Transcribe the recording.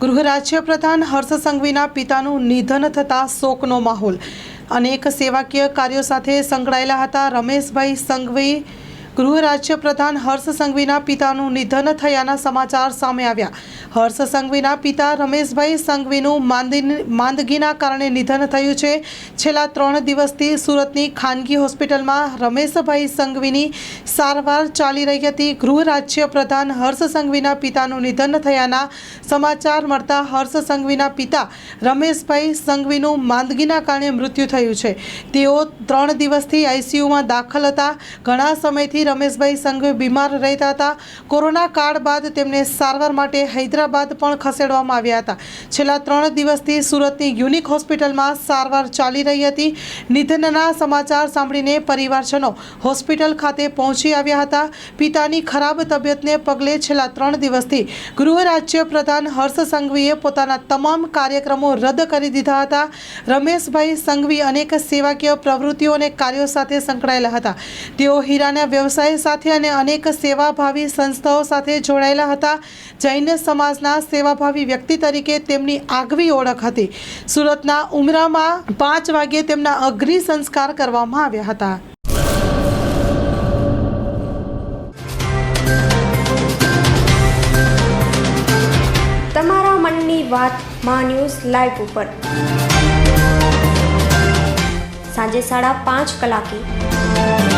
ગૃહ રાજ્ય પ્રધાન હર્ષ સંઘવીના પિતાનું નિધન થતાં શોકનો માહોલ. અનેક સેવાકીય કાર્યો સાથે સંકળાયેલા હતા રમેશભાઈ સંઘવી ગૃહ રાજ્ય પ્રધાન હર્ષ સંઘવીના પિતાનું નિધન થયાના સમાચાર સામે આવ્યા. હર્ષ સંઘવીના પિતા રમેશભાઈ સંઘવીનું માંદી માંદગીના કારણે નિધન થયું છે. છેલ્લા ત્રણ દિવસથી સુરતની ખાનગી હોસ્પિટલમાં રમેશભાઈ સંઘવીની સારવાર ચાલી રહી હતી. ગૃહ રાજ્ય પ્રધાન હર્ષ સંઘવીના પિતાનું નિધન થયાના સમાચાર મળતા હર્ષ સંઘવીના પિતા રમેશભાઈ સંઘવીનું માંદગીના કારણે મૃત્યુ થયું છે. તેઓ ત્રણ દિવસથી આઈસીયુમાં દાખલ હતા. ઘણા સમયથી રમેશભાઈ સંઘવી બીમાર રહેતા હતા. કોરોના કાળ બાદ તેમને સારવાર માટે હૈદરાબાદ પણ ખસેડવામાં આવ્યા હતા. છેલ્લા ત્રણ દિવસથી સુરતની યુનિક હોસ્પિટલમાં સારવાર ચાલી રહી હતી. નિધનના સમાચાર સાંભળીને પરિવારજનો હોસ્પિટલ ખાતે પહોંચી આવ્યા હતા. પિતાની ખરાબ તબિયતને પગલે છેલ્લા ત્રણ દિવસથી ગૃહ રાજ્ય પ્રધાન હર્ષ સંઘવીએ પોતાના તમામ કાર્યક્રમો રદ કરી દીધા હતા. રમેશભાઈ સંઘવી અનેક સેવાકીય પ્રવૃત્તિઓ અને કાર્યો સાથે સંકળાયેલા હતા. તેઓ હીરાના વ્યવસાય સાથે અને અનેક સેવાભાવી સંસ્થાઓ સાથે જોડાયેલા હતા. જૈન સમાજના સેવાભાવી વ્યક્તિ તરીકે તેમની આગવી ઓળખ હતી. સુરતના ઉમરામાં પાંચ વાગ્યે તેમના અગ્નિ સંસ્કાર કરવામાં આવ્યા હતા. તમારા મનની વાત મા ન્યૂઝ લાઈવ ઉપર. સાંજે સાડા પાંચ કલાકે.